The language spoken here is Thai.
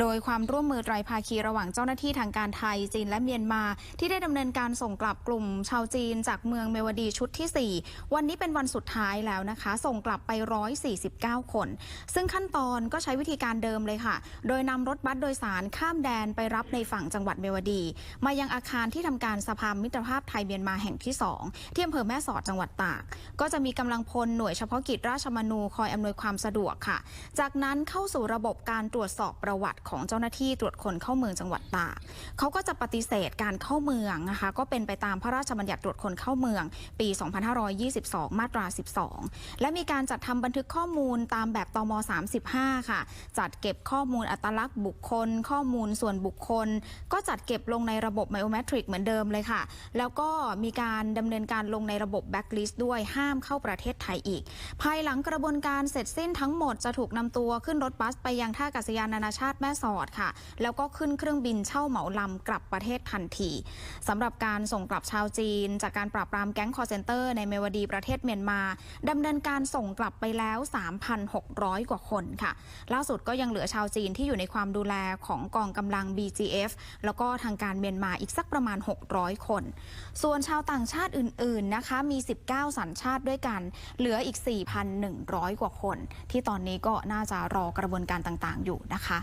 โดยความร่วมมือไตรภาคีระหว่างเจ้าหน้าที่ทางการไทยจีนและเมียนมา ที่ได้ดำเนินการส่งกลับกลุ่ม ชาวจีนจากเมืองเมวดีชุดที่ 4 วันนี้เป็นวันสุดท้ายแล้วนะคะ ส่งกลับไป 149 คน ซึ่งขั้นตอนก็ใช้วิธีการเดิมเลยค่ะ โดยนำรถบัสโดยสารข้ามแดนไปรับในฝั่งจังหวัดเมวดี มายังอาคารที่ทำการสภามิตรภาพไทยเมียนมาแห่งที่ 2 ที่อำเภอแม่สอดจังหวัดตาก ก็จะมีกำลังพลหน่วยเฉพาะกิจราชมนูคอยอำนวยความสะดวกค่ะ จากนั้นเข้าสู่ระบบการตรวจสอบประวัติของเจ้าหน้าที่ตรวจคนเข้าเมืองจังหวัดตากเขาก็จะปฏิเสธการเข้าเมืองนะคะก็เป็นไปตามพระราชบัญญัติตรวจคนเข้าเมือง ปี 2522 มาตรา 12 และมีการจัดทำบันทึกข้อมูลตามแบบตม 35 ค่ะ จัดเก็บข้อมูลอัตลักษณ์บุคคล ข้อมูลส่วนบุคคล ก็จัดเก็บลงในระบบไมโอแมทริกเหมือนเดิมเลยค่ะ แล้วก็มีการดำเนินการลงในระบบแบ็กลิสต์ด้วยห้ามเข้าประเทศไทยอีก ภายหลังกระบวนการเสร็จสิ้นทั้งหมดจะถูกนำตัวขึ้นรถบัสไปยังท่าอากาศยานนานาชาติแม่สอดค่ะ แล้วก็ขึ้นเครื่องบินเช่าเหมาลำกลับประเทศทันทีสำหรับการส่งกลับชาวจีน จากการปราบปรามแก๊งคอร์เซนเตอร์ในเมวดีประเทศเมียนมาดำเนินการส่งกลับไปแล้ว 3,600 กว่าคนค่ะ ล่าสุดก็ยังเหลือชาวจีนที่อยู่ในความดูแลของกองกำลัง BGF แล้วก็ทางการเมียนมาอีกสักประมาณ 600 คน ส่วนชาวต่างชาติอื่น ๆนะคะ มี 19 สัญชาติด้วยกัน เหลืออีก 4,100 กว่าคน ที่ตอนนี้ก็น่าจะรอกระบวนการต่าง ๆ อยู่นะคะ